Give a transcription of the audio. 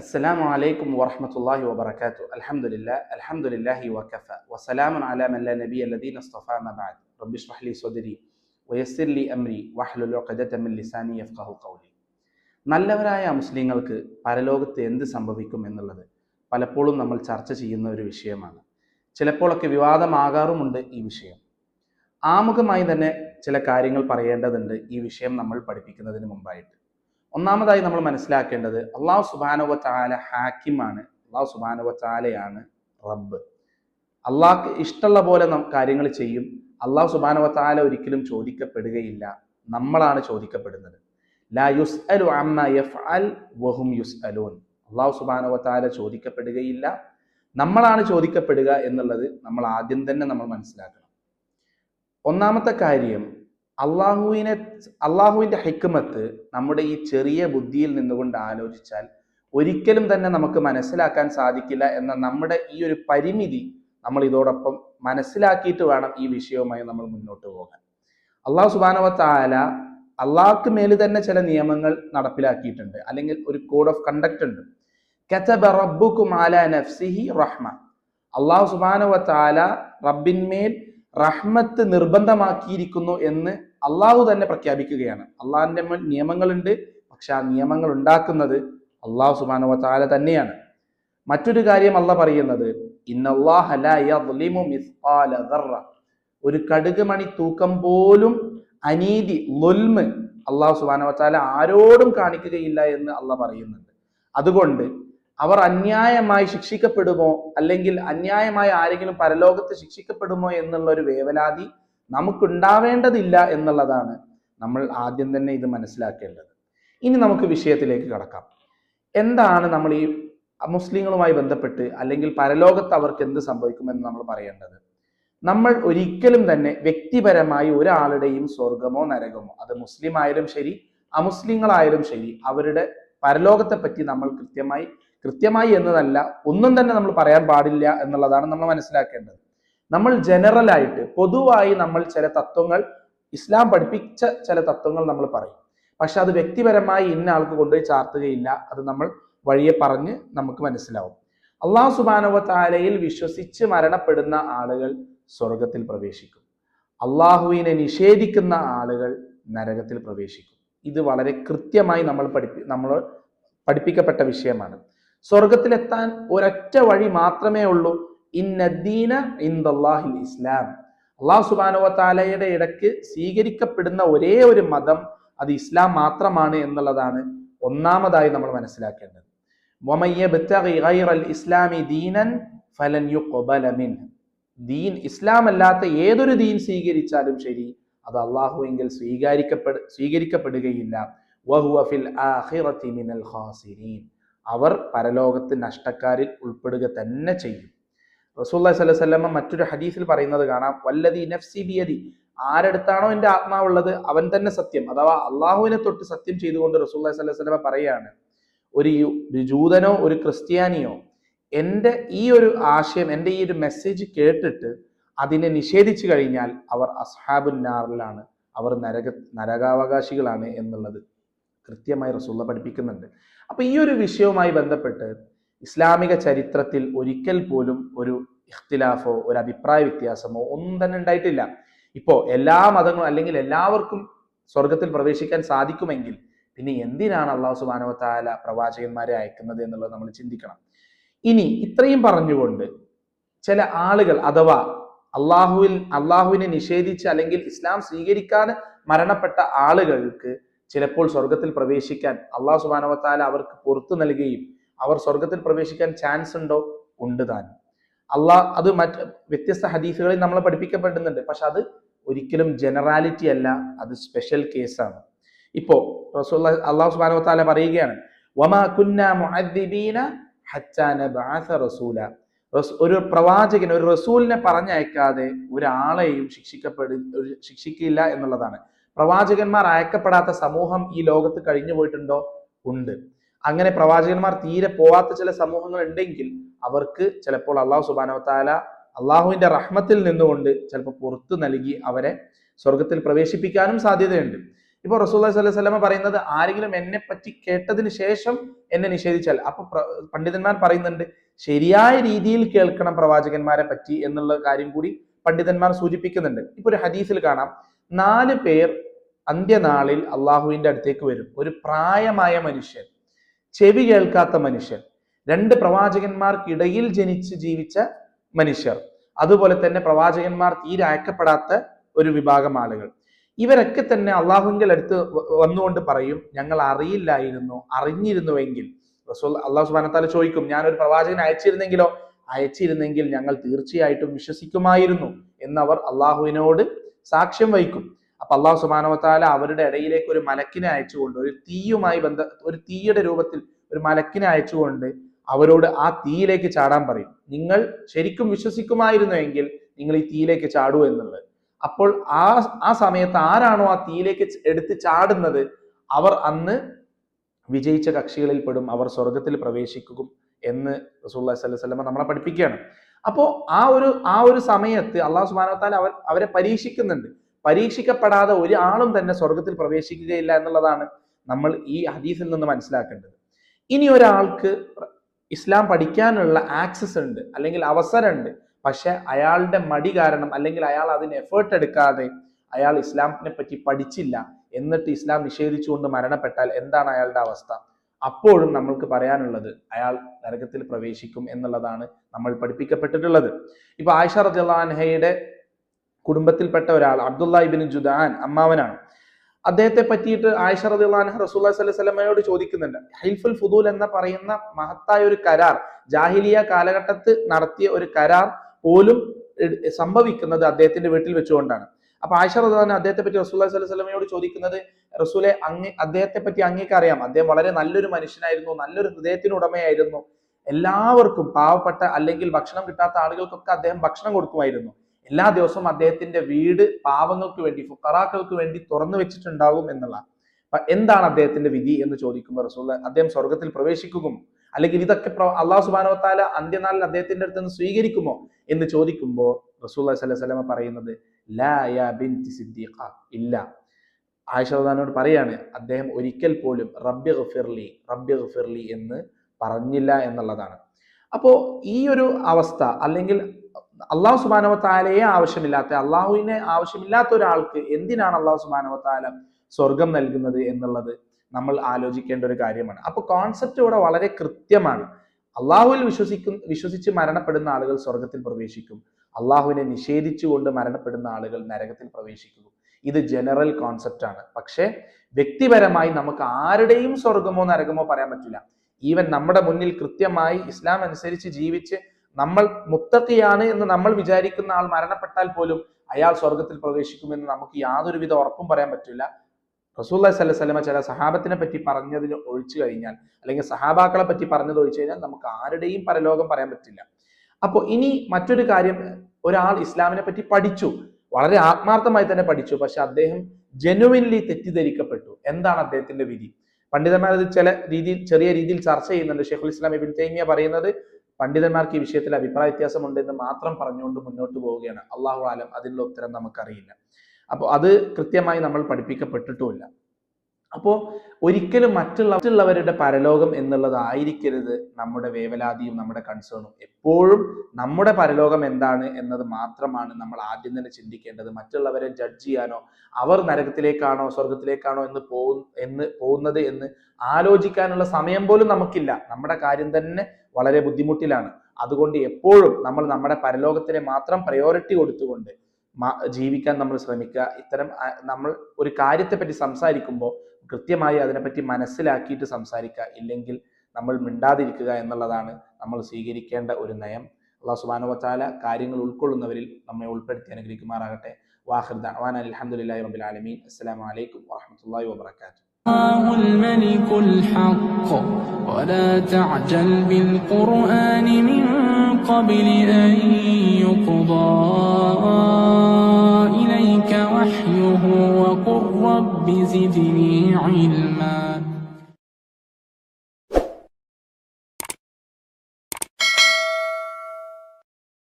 അസ്സലാമു അലൈക്കും വറഹമത്തല്ലാഹി വബർക്കാത്തു അൽഹംദുലില്ലാ അൽഹംദുലില്ലാഹി വകഫ. വസലാമു അലാ മൻ ലാ നബിയ ലദീന ഇസ്തഫാ മബഅദ് റബ്ബി ഇഷ്റഹ് ലി സ്വദ്രി വയസ്സിർ ലി അംരി വഹ്ലുൽ ഉഖദത മിൻ ലിസാനി യഫ്ഖഹു ഖൗലി. നല്ലവരായ മുസ്ലിങ്ങൾക്ക് പരലോകത്ത് എന്ത് സംഭവിക്കും എന്നുള്ളത് പലപ്പോഴും നമ്മൾ ചർച്ച ചെയ്യുന്ന ഒരു വിഷയമാണ്. ചിലപ്പോഴൊക്കെ വിവാദമാകാറുമുണ്ട് ഈ വിഷയം. ആമുഖമായി തന്നെ ചില കാര്യങ്ങൾ പറയേണ്ടതുണ്ട് ഈ വിഷയം നമ്മൾ പഠിപ്പിക്കുന്നതിന് മുമ്പായിട്ട്. ഒന്നാമതായി നമ്മൾ മനസ്സിലാക്കേണ്ടത് അള്ളാഹു സുബാനുവ ചാല ഹാക്കിമാണ്. അള്ളാഹു സുബാനുവ ചാലയാണ് റബ്ബ്. അള്ളാഹ് ഇഷ്ടമുള്ള പോലെ കാര്യങ്ങൾ ചെയ്യും. അള്ളാഹു സുബാനുവ ചാല ഒരിക്കലും ചോദിക്കപ്പെടുകയില്ല. നമ്മളാണ് ചോദിക്കപ്പെടുന്നത്. ലാ അലു അമ്മ യഫ് അൽ വഹും യുസ് അലോൻ അള്ളാഹു സുബാനുവ ചാല ചോദിക്കപ്പെടുകയില്ല. നമ്മളാണ് ചോദിക്കപ്പെടുക എന്നുള്ളത് നമ്മൾ ആദ്യം തന്നെ നമ്മൾ മനസ്സിലാക്കണം. ഒന്നാമത്തെ കാര്യം അള്ളാഹുവിനെ അള്ളാഹുവിന്റെ ഹിക്മത്ത് നമ്മുടെ ഈ ചെറിയ ബുദ്ധിയിൽ നിന്നുകൊണ്ട് ആലോചിച്ചാൽ ഒരിക്കലും തന്നെ നമുക്ക് മനസ്സിലാക്കാൻ സാധിക്കില്ല എന്ന നമ്മുടെ ഈ ഒരു പരിമിതി നമ്മൾ ഇതോടൊപ്പം മനസ്സിലാക്കിയിട്ട് വേണം ഈ വിഷയവുമായി നമ്മൾ മുന്നോട്ട് പോകാൻ. അള്ളാഹു സുബാനവത്താല അള്ളാഹ്ക്ക് മേൽ തന്നെ ചില നിയമങ്ങൾ നടപ്പിലാക്കിയിട്ടുണ്ട്. അല്ലെങ്കിൽ ഒരു കോഡ് ഓഫ് കണ്ടക്ട് ഉണ്ട്. അല നഫ്സിഹി റഹ്മ. അള്ളാഹു സുബാനവത്താല റബ്ബിന്മേൽ റഹ്മത്ത് നിർബന്ധമാക്കിയിരിക്കുന്നു എന്ന് അള്ളാഹു തന്നെ പ്രഖ്യാപിക്കുകയാണ്. അള്ളാഹിന്റെ നിയമങ്ങളുണ്ട്. പക്ഷെ ആ നിയമങ്ങൾ ഉണ്ടാക്കുന്നത് അള്ളാഹു സുബാനുവ താല തന്നെയാണ്. മറ്റൊരു കാര്യം അല്ല പറയുന്നത് ഒരു കടുക് മണി തൂക്കം പോലും അനീതി ലൊൽമ് അള്ളാഹു സുബാന താല ആരോടും കാണിക്കുകയില്ല എന്ന് അള്ള പറയുന്നുണ്ട്. അതുകൊണ്ട് അവർ അന്യായമായി ശിക്ഷിക്കപ്പെടുമോ? അല്ലെങ്കിൽ അന്യായമായി ആരെങ്കിലും പരലോകത്ത് ശിക്ഷിക്കപ്പെടുമോ എന്നുള്ള ഒരു വേവലാതി നമുക്കുണ്ടാവേണ്ടതില്ല എന്നുള്ളതാണ് നമ്മൾ ആദ്യം തന്നെ ഇത് മനസ്സിലാക്കേണ്ടത്. ഇനി നമുക്ക് വിഷയത്തിലേക്ക് കടക്കാം. എന്താണ് നമ്മൾ ഈ മുസ്ലിങ്ങളുമായി ബന്ധപ്പെട്ട് അല്ലെങ്കിൽ പരലോകത്ത് അവർക്ക് എന്ത് സംഭവിക്കുമെന്ന് നമ്മൾ പറയേണ്ടത്? നമ്മൾ ഒരിക്കലും തന്നെ വ്യക്തിപരമായി ഒരാളുടെയും സ്വർഗമോ നരകമോ അത് മുസ്ലിം ആയാലും ശരി അമുസ്ലിങ്ങളായാലും ശരി അവരുടെ പരലോകത്തെ പറ്റി നമ്മൾ കൃത്യമായി കൃത്യമായി എന്നതല്ല ഒന്നും തന്നെ നമ്മൾ പറയാൻ പാടില്ല എന്നുള്ളതാണ് നമ്മൾ മനസ്സിലാക്കേണ്ടത്. നമ്മൾ ജനറൽ ആയിട്ട് പൊതുവായി നമ്മൾ ചില തത്വങ്ങൾ ഇസ്ലാം പഠിപ്പിച്ച ചില തത്വങ്ങൾ നമ്മൾ പറയും. പക്ഷെ അത് വ്യക്തിപരമായി ഇന്ന ആൾക്ക് കൊണ്ടുപോയി ചാർത്തുകയില്ല അത് നമ്മൾ വഴിയെ പറഞ്ഞ് നമുക്ക് മനസ്സിലാവും. അള്ളാഹു സുബാനവ താലയിൽ വിശ്വസിച്ച് മരണപ്പെടുന്ന ആളുകൾ സ്വർഗത്തിൽ പ്രവേശിക്കും. അള്ളാഹുവിനെ നിഷേധിക്കുന്ന ആളുകൾ നരകത്തിൽ പ്രവേശിക്കും. ഇത് വളരെ കൃത്യമായി നമ്മൾ പഠിപ്പി നമ്മൾ പഠിപ്പിക്കപ്പെട്ട വിഷയമാണ്. സ്വർഗത്തിലെത്താൻ ഒരൊറ്റ വഴി മാത്രമേ ഉള്ളൂ. ഇന്നദ്ദീന ഇന്ദാഹിൽ ഇസ്ലാം. അള്ളാഹു സുബാനുവ താലയുടെ ഇടയ്ക്ക് സ്വീകരിക്കപ്പെടുന്ന ഒരേ ഒരു മതം അത് ഇസ്ലാം മാത്രമാണ് എന്നുള്ളതാണ് ഒന്നാമതായി നമ്മൾ മനസ്സിലാക്കേണ്ടത്. ഫലൻ ദീൻ ഇസ്ലാം അല്ലാത്ത ഏതൊരു ദീൻ സ്വീകരിച്ചാലും ശരി അത് അള്ളാഹുവെങ്കിൽ സ്വീകരിക്കപ്പെട സ്വീകരിക്കപ്പെടുകയില്ല. ഫിൽ മിനൽ ഖാസിരീൻ. അവർ പരലോകത്ത് നഷ്ടക്കാരിൽ ഉൾപ്പെടുക തന്നെ ചെയ്യും. റസൂല്ലാ സ്വലമ മറ്റൊരു ഹദീസിൽ പറയുന്നത് കാണാം വല്ലതി നഫ്സി ബിയതി ആരെടുത്താണോ എന്റെ ആത്മാവുള്ളത് അവൻ തന്നെ സത്യം. അഥവാ അള്ളാഹുവിനെ തൊട്ട് സത്യം ചെയ്തുകൊണ്ട് റസൂല്ലാ സ്വലമ പറയുകയാണ് ഒരു ജൂതനോ ഒരു ക്രിസ്ത്യാനിയോ എന്റെ ഈ ഒരു ആശയം എന്റെ ഈ ഒരു മെസ്സേജ് കേട്ടിട്ട് അതിനെ നിഷേധിച്ചു കഴിഞ്ഞാൽ അവർ അസ്ഹാബുൻ നാറിലാണ് അവർ നരക നരകാവകാശികളാണ് എന്നുള്ളത്. കൃത്യമായി റസൂള്ള പഠിപ്പിക്കുന്നുണ്ട്. അപ്പൊ ഈ ഒരു വിഷയവുമായി ബന്ധപ്പെട്ട് ഇസ്ലാമിക ചരിത്രത്തിൽ ഒരിക്കൽ പോലും ഒരു ഇഖ്തിലാഫോ ഒരു അഭിപ്രായ വ്യത്യാസമോ ഒന്നും തന്നെ ഉണ്ടായിട്ടില്ല. ഇപ്പോ എല്ലാ മതങ്ങളും അല്ലെങ്കിൽ എല്ലാവർക്കും സ്വർഗത്തിൽ പ്രവേശിക്കാൻ സാധിക്കുമെങ്കിൽ പിന്നെ എന്തിനാണ് അള്ളാഹു സുബാനവത്തായ പ്രവാചകന്മാരെ അയക്കുന്നത് എന്നുള്ളത് നമ്മൾ ചിന്തിക്കണം. ഇനി ഇത്രയും പറഞ്ഞുകൊണ്ട് ചില ആളുകൾ അഥവാ അള്ളാഹുവിൽ അള്ളാഹുവിനെ നിഷേധിച്ച് അല്ലെങ്കിൽ ഇസ്ലാം സ്വീകരിക്കാതെ മരണപ്പെട്ട ആളുകൾക്ക് ചിലപ്പോൾ സ്വർഗത്തിൽ പ്രവേശിക്കാൻ അള്ളാഹു സുബാനവത്താല അവർക്ക് പുറത്തു നൽകുകയും അവർ സ്വർഗത്തിൽ പ്രവേശിക്കാൻ ചാൻസ് ഉണ്ടോ? ഉണ്ട് താൻ. അള്ളാഹ് അത് മറ്റ് വ്യത്യസ്ത ഹദീസുകളിൽ നമ്മൾ പഠിപ്പിക്കപ്പെടുന്നുണ്ട്. പക്ഷെ അത് ഒരിക്കലും ജനറാലിറ്റി അല്ല അത് സ്പെഷ്യൽ കേസാണ് ഇപ്പോ അള്ളാഹു സുബാനവത്താല പറയുകയാണ് വമാ മുഅദ്ദിബീന റസൂല. ഒരു പ്രവാചകൻ ഒരു റസൂലിനെ പറഞ്ഞയക്കാതെ ഒരാളെയും ശിക്ഷിക്കപ്പെടു ശിക്ഷിക്കില്ല എന്നുള്ളതാണ്. പ്രവാചകന്മാർ അയക്കപ്പെടാത്ത സമൂഹം ഈ ലോകത്ത് കഴിഞ്ഞു പോയിട്ടുണ്ടോ? ഉണ്ട്. അങ്ങനെ പ്രവാചകന്മാർ തീരെ പോവാത്ത ചില സമൂഹങ്ങൾ ഉണ്ടെങ്കിൽ അവർക്ക് ചിലപ്പോൾ അള്ളാഹു സുബാനവത്താല അള്ളാഹുവിന്റെ റഹ്മത്തിൽ നിന്നുകൊണ്ട് ചിലപ്പോൾ പുറത്തു നൽകി അവരെ സ്വർഗത്തിൽ പ്രവേശിപ്പിക്കാനും സാധ്യതയുണ്ട്. ഇപ്പൊ റസൂൽ അലൈഹി സ്വലമ പറയുന്നത് ആരെങ്കിലും എന്നെ പറ്റി കേട്ടതിന് ശേഷം എന്നെ നിഷേധിച്ചാൽ. അപ്പൊ പണ്ഡിതന്മാർ പറയുന്നുണ്ട് ശരിയായ രീതിയിൽ കേൾക്കണം പ്രവാചകന്മാരെ പറ്റി എന്നുള്ള കാര്യം കൂടി പണ്ഡിതന്മാർ സൂചിപ്പിക്കുന്നുണ്ട്. ഇപ്പൊ ഒരു ഹദീസിൽ കാണാം. നാല് പേർ അന്ത്യനാളിൽ അള്ളാഹുവിന്റെ അടുത്തേക്ക് വരും. ഒരു പ്രായമായ മനുഷ്യൻ ചെവി കേൾക്കാത്ത മനുഷ്യൻ രണ്ട് പ്രവാചകന്മാർക്കിടയിൽ ജനിച്ച് ജീവിച്ച മനുഷ്യർ അതുപോലെ തന്നെ പ്രവാചകന്മാർ തീരെ അയക്കപ്പെടാത്ത ഒരു വിഭാഗം ആളുകൾ. ഇവരൊക്കെ തന്നെ അള്ളാഹുവിന്റെ അടുത്ത് വന്നുകൊണ്ട് പറയും ഞങ്ങൾ അറിയില്ലായിരുന്നു അറിഞ്ഞിരുന്നുവെങ്കിൽ. റസൂൽ അള്ളാഹു സുബാനത്താല ചോദിക്കും ഞാനൊരു ഒരു പ്രവാചകനെ അയച്ചിരുന്നെങ്കിലോ? അയച്ചിരുന്നെങ്കിൽ ഞങ്ങൾ തീർച്ചയായിട്ടും വിശ്വസിക്കുമായിരുന്നു എന്നവർ അള്ളാഹുവിനോട് സാക്ഷ്യം വഹിക്കും. അപ്പൊ അള്ളാഹു സുബാനവത്താല അവരുടെ ഇടയിലേക്ക് ഒരു മലക്കിനെ അയച്ചുകൊണ്ട് ഒരു തീയുമായി ബന്ധ ഒരു തീയുടെ രൂപത്തിൽ ഒരു മലക്കിനെ അയച്ചുകൊണ്ട് അവരോട് ആ തീയിലേക്ക് ചാടാൻ പറയും. നിങ്ങൾ ശരിക്കും വിശ്വസിക്കുമായിരുന്നു എങ്കിൽ നിങ്ങൾ ഈ തീയിലേക്ക് ചാടൂ എന്നുള്ളത്. അപ്പോൾ ആ ആ സമയത്ത് ആരാണോ ആ തീയിലേക്ക് എടുത്ത് ചാടുന്നത് അവർ അന്ന് വിജയിച്ച കക്ഷികളിൽ പെടും അവർ സ്വർഗത്തിൽ പ്രവേശിക്കും എന്ന് റസൂല്ലി വസല്ലം നമ്മളെ പഠിപ്പിക്കുകയാണ്. അപ്പോൾ ആ ഒരു ആ ഒരു സമയത്ത് അള്ളാഹു സുബാനത്താൽ അവർ അവരെ പരീക്ഷിക്കുന്നുണ്ട്. പരീക്ഷിക്കപ്പെടാതെ ഒരാളും തന്നെ സ്വർഗത്തിൽ പ്രവേശിക്കുകയില്ല എന്നുള്ളതാണ് നമ്മൾ ഈ ഹദീസിൽ നിന്ന് മനസ്സിലാക്കേണ്ടത്. ഇനി ഒരാൾക്ക് ഇസ്ലാം പഠിക്കാനുള്ള ആക്സസ് ഉണ്ട് അല്ലെങ്കിൽ അവസരമുണ്ട് പക്ഷെ അയാളുടെ മടി കാരണം അല്ലെങ്കിൽ അയാൾ അതിന് എഫേർട്ട് എടുക്കാതെ അയാൾ ഇസ്ലാമിനെ പറ്റി പഠിച്ചില്ല എന്നിട്ട് ഇസ്ലാം നിഷേധിച്ചുകൊണ്ട് മരണപ്പെട്ടാൽ എന്താണ് അയാളുടെ അവസ്ഥ? അപ്പോഴും നമ്മൾക്ക് പറയാനുള്ളത് അയാൾ നരകത്തിൽ പ്രവേശിക്കും എന്നുള്ളതാണ് നമ്മൾ പഠിപ്പിക്കപ്പെട്ടിട്ടുള്ളത്. ഇപ്പൊ ആയിഷ റജാൻഹയുടെ കുടുംബത്തിൽപ്പെട്ട ഒരാൾ അബ്ദുല്ലാ ഇബിൻ ജുദാൻ അമ്മാവനാണ്. അദ്ദേഹത്തെ പറ്റിയിട്ട് ആയിഷ റദിള്ളാൻഹ റസൂല്ലാ സ്വല്ലി സ്വലമയോട് ചോദിക്കുന്നുണ്ട്. ഹൈഫുൽ ഫുദൂൽ എന്ന പറയുന്ന മഹത്തായ ഒരു കരാർ ജാഹിലിയ കാലഘട്ടത്ത് നടത്തിയ ഒരു കരാർ പോലും സംഭവിക്കുന്നത് അദ്ദേഹത്തിന്റെ വീട്ടിൽ വെച്ചുകൊണ്ടാണ്. അപ്പൊ ആയിഷ റദാൻ അദ്ദേഹത്തെ പറ്റി റസൂല്ലാ സ്വല്ലി സ്വലമയോട് ചോദിക്കുന്നത് റസൂലെ അങ്ങ് അദ്ദേഹത്തെ പറ്റി അങ്ങേക്ക് അറിയാം അദ്ദേഹം വളരെ നല്ലൊരു മനുഷ്യനായിരുന്നു നല്ലൊരു ഹൃദയത്തിന് ഉടമയായിരുന്നു. എല്ലാവർക്കും പാവപ്പെട്ട അല്ലെങ്കിൽ ഭക്ഷണം കിട്ടാത്ത ആളുകൾക്കൊക്കെ അദ്ദേഹം ഭക്ഷണം കൊടുക്കുമായിരുന്നു. എല്ലാ ദിവസവും അദ്ദേഹത്തിന്റെ വീട് പാവങ്ങൾക്ക് വേണ്ടി ഫുക്കറാക്കൾക്ക് വേണ്ടി തുറന്നു വെച്ചിട്ടുണ്ടാകും എന്നുള്ള എന്താണ് അദ്ദേഹത്തിന്റെ വിധി എന്ന് ചോദിക്കുമ്പോൾ റസൂൽ അദ്ദേഹം സ്വർഗത്തിൽ പ്രവേശിക്കും അല്ലെങ്കിൽ ഇതൊക്കെ അള്ളാഹു സുബാനോ താല അന്ത്യനാളിൽ അദ്ദേഹത്തിന്റെ അടുത്ത് നിന്ന് സ്വീകരിക്കുമോ എന്ന് ചോദിക്കുമ്പോൾ റസൂൽ സ്വലമ പറയുന്നത് ഇല്ല. ആയിഷാനോട് പറയാണ് അദ്ദേഹം ഒരിക്കൽ പോലും റബ്ബി ഗഫിർലി റബ്ബി ഗഫിർലി എന്ന് പറഞ്ഞില്ല എന്നുള്ളതാണ്. അപ്പോ ഈ ഒരു അവസ്ഥ അല്ലെങ്കിൽ അള്ളാഹു സുബാനവത്താലയെ ആവശ്യമില്ലാത്ത അള്ളാഹുവിനെ ആവശ്യമില്ലാത്ത ഒരാൾക്ക് എന്തിനാണ് അള്ളാഹു സുബാനവത്താല താല സ്വർഗം നൽകുന്നത് എന്നുള്ളത് നമ്മൾ ആലോചിക്കേണ്ട ഒരു കാര്യമാണ്. അപ്പൊ കോൺസെപ്റ്റ് ഇവിടെ വളരെ കൃത്യമാണ്. അള്ളാഹുവിൽ വിശ്വസിക്കും വിശ്വസിച്ച് മരണപ്പെടുന്ന ആളുകൾ സ്വർഗത്തിൽ പ്രവേശിക്കും. അള്ളാഹുവിനെ നിഷേധിച്ചുകൊണ്ട് മരണപ്പെടുന്ന ആളുകൾ നരകത്തിൽ പ്രവേശിക്കും. ഇത് ജനറൽ കോൺസെപ്റ്റ് ആണ്. പക്ഷേ വ്യക്തിപരമായി നമുക്ക് ആരുടെയും സ്വർഗമോ നരകമോ പറയാൻ പറ്റില്ല. ഈവൻ നമ്മുടെ മുന്നിൽ കൃത്യമായി ഇസ്ലാം അനുസരിച്ച് ജീവിച്ച് നമ്മൾ മുത്തത്തിയാണ് എന്ന് നമ്മൾ വിചാരിക്കുന്ന ആൾ മരണപ്പെട്ടാൽ പോലും അയാൾ സ്വർഗത്തിൽ പ്രവേശിക്കുമെന്ന് നമുക്ക് യാതൊരുവിധ ഉറപ്പും പറയാൻ പറ്റില്ല. റസൂല്ലാ അലൈഹി വസല്ലമ ചില സഹാബത്തിനെ പറ്റി പറഞ്ഞതിന് ഒഴിച്ചു കഴിഞ്ഞാൽ അല്ലെങ്കിൽ സഹാബാക്കളെ പറ്റി പറഞ്ഞത് ഒഴിച്ചു കഴിഞ്ഞാൽ നമുക്ക് ആരുടെയും പരലോകം പറയാൻ പറ്റില്ല. അപ്പോൾ ഇനി മറ്റൊരു കാര്യം ഒരാൾ ഇസ്ലാമിനെ പറ്റി പഠിച്ചു വളരെ ആത്മാർത്ഥമായി തന്നെ പഠിച്ചു പക്ഷെ അദ്ദേഹം ജെനുവിൻലി തെറ്റിദ്ധരിക്കപ്പെട്ടു. എന്താണ് അദ്ദേഹത്തിന്റെ വിധി? പണ്ഡിതന്മാർ ചില രീതിയിൽ ചെറിയ രീതിയിൽ ചർച്ച ചെയ്യുന്നുണ്ട്. ഷെയ്ഖുൽ ഇസ്ലാം ഇബിൻ തൈമിയ പറയുന്നത് പണ്ഡിതന്മാർക്ക് ഈ വിഷയത്തിൽ അഭിപ്രായ വ്യത്യാസമുണ്ടെന്ന് മാത്രം പറഞ്ഞുകൊണ്ട് മുന്നോട്ട് പോവുകയാണ്. അള്ളാഹു ആലം അതിനുള്ള ഉത്തരം നമുക്കറിയില്ല. അപ്പോൾ അത് കൃത്യമായി നമ്മൾ പഠിപ്പിക്കപ്പെട്ടിട്ടുമില്ല. അപ്പോൾ ഒരിക്കലും മറ്റുള്ള മറ്റുള്ളവരുടെ പരലോകം എന്നുള്ളതായിരിക്കരുത് നമ്മുടെ വേവലാതിയും നമ്മുടെ കൺസേണും എപ്പോഴും നമ്മുടെ പരലോകം എന്താണ് എന്നത് മാത്രമാണ് നമ്മൾ ആദ്യം തന്നെ ചിന്തിക്കേണ്ടത്. മറ്റുള്ളവരെ ജഡ്ജ് ചെയ്യാനോ അവർ നരകത്തിലേക്കാണോ സ്വർഗത്തിലേക്കാണോ എന്ന് പോകു എന്ന് പോകുന്നത് എന്ന് ആലോചിക്കാനുള്ള സമയം പോലും നമുക്കില്ല. നമ്മുടെ കാര്യം തന്നെ വളരെ ബുദ്ധിമുട്ടിലാണ്. അതുകൊണ്ട് എപ്പോഴും നമ്മൾ നമ്മുടെ പരലോകത്തിനെ മാത്രം പ്രയോറിറ്റി കൊടുത്തുകൊണ്ട് ജീവിക്കാൻ നമ്മൾ ശ്രമിക്കുക. ഇത്തരം നമ്മൾ ഒരു കാര്യത്തെ പറ്റി സംസാരിക്കുമ്പോൾ കൃത്യമായി അതിനെപ്പറ്റി മനസ്സിലാക്കിയിട്ട് സംസാരിക്കുക. ഇല്ലെങ്കിൽ നമ്മൾ മിണ്ടാതിരിക്കുക എന്നുള്ളതാണ് നമ്മൾ സ്വീകരിക്കേണ്ട ഒരു നയം. അള്ളാഹു സുബാനുവത്താല കാര്യങ്ങൾ ഉൾക്കൊള്ളുന്നവരിൽ നമ്മെ ഉൾപ്പെടുത്തി അനുഗ്രഹിക്കുമാറാകട്ടെ. അൽഹംദുലില്ലാഹി റബ്ബിൽ ആലമീൻ. അസ്സലാമു അലൈക്കും വറഹ്മത്തുള്ളാഹി വബറകാതുഹു. الله الملك الحق. ولا تعجل بالقرآن من قبل أن يقضى إليك وحيه وقل رب زدني علما.